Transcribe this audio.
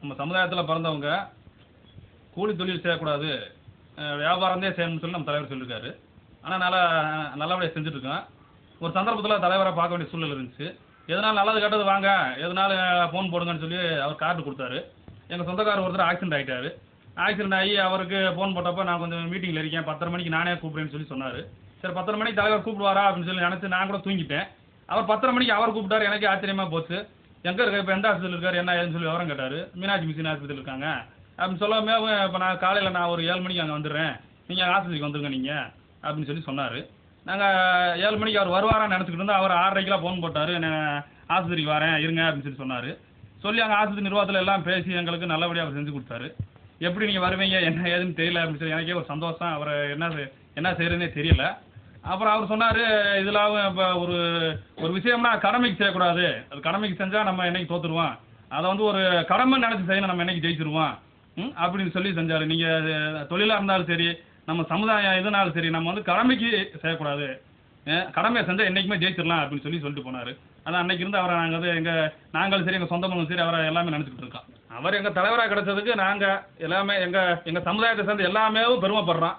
நம்ம சமுதாயத்தில் பிறந்தவங்க கூலி தொழில் செய்யக்கூடாது வியாபாரம் வியாபாரந்தே செய்யணும்னு சொல்லி நம்ம தலைவர் சொல்லியிருக்காரு ஆனால் நல்லா நல்லபடியாக செஞ்சுட்ருக்கேன் ஒரு சந்தர்ப்பத்தில் தலைவரை பார்க்க வேண்டிய சூழ்நிலை இருந்துச்சு. எதனால் நல்லது கெட்டது வாங்க எதனால ஃபோன் போடுங்கன்னு சொல்லி அவர் கார்டு கொடுத்தாரு. எங்கள் சொந்தக்காரர் ஒருத்தர் ஆக்சிடென்ட் ஆகிட்டாரு ஆக்சிடென்ட் ஆகி அவருக்கு ஃபோன் போட்டப்போ நான் கொஞ்சம் மீட்டிங்கில் இருக்கேன். பத்தரை மணிக்கு நானே கூப்பிட்றேன்னு சொல்லி சொன்னார். சரி பத்தரை மணிக்கு தலைவர் கூப்பிடுவாரா அப்படின்னு சொல்லி நினச்சி நான் கூட தூங்கிட்டேன். அவர் பத்தரை மணிக்கு அவர் கூப்பிட்டாரு. எனக்கு ஆச்சரியமாக போச்சு. எங்கே இருக்க? இப்போ எந்த ஆஸ்பத்திரியில் இருக்கார்? என்ன ஏதுன்னு சொல்லி விவரம் கேட்டார். மீனாட்சி மிஷின் ஆஸ்பத்திரியில் இருக்காங்க. அப்படின்னு சொல்லாமே இப்போ நான் காலையில் நான் ஒரு ஏழு மணிக்கு அங்கே வந்துடுறேன். நீங்கள் ஆஸ்பத்திரிக்கு வந்துருங்க நீங்கள் அப்படின்னு சொல்லி சொன்னார். நாங்கள் ஏழு மணிக்கு அவர் வருவாரான்னு நினச்சிக்கிட்டு இருந்தால் அவர் ஆறரைக்கெலாம் ஃபோன் போட்டார். நான் ஆஸ்பத்திரிக்கு வரேன் இருங்க அப்படின்னு சொல்லி சொன்னார். சொல்லி அங்கே ஆஸ்பத்திரி நிர்வாகத்தில் எல்லாம் பேசி எங்களுக்கு நல்லபடியாக அவர் செஞ்சு கொடுத்தாரு. எப்படி நீங்கள் வருவீங்க? என்ன ஏதுன்னு தெரியல அப்படின்னு சொல்லி எனக்கே ஒரு சந்தோஷம். அவரை என்ன என்ன செய்கிறதுனே தெரியல. அப்புறம் அவர் சொன்னார் இதில் இப்போ ஒரு ஒரு விஷயம்னா கடமைக்கு செய்யக்கூடாது. அது கடமைக்கு செஞ்சால் நம்ம என்னைக்கு தோத்துருவோம். அதை வந்து ஒரு கடமை நினச்சி செய்யணும் நம்ம என்னைக்கு ஜெயிச்சிருவோம். ம் அப்படின்னு சொல்லி செஞ்சார். நீங்கள் தொழிலாக இருந்தாலும் சரி நம்ம சமுதாயம் எதுனாலும் சரி நம்ம வந்து கடமைக்கு செய்யக்கூடாது. கடமை கடமையை செஞ்சால் என்றைக்குமே ஜெயிச்சிடலாம் அப்படின்னு சொல்லி சொல்லிட்டு போனார். அதான் அன்னைக்கு இருந்து அவரை நாங்கள் வந்து எங்கள் நாங்களும் சரி எங்கள் சொந்தங்களும் சரி அவரை எல்லாமே நினச்சிக்கிட்டு இருக்கோம். அவர் எங்கள் தலைவராக கிடைச்சதுக்கு நாங்கள் எல்லாமே எங்கள் எங்கள் சமுதாயத்தை சேர்ந்து எல்லாமே பெருமைப்படுறோம்.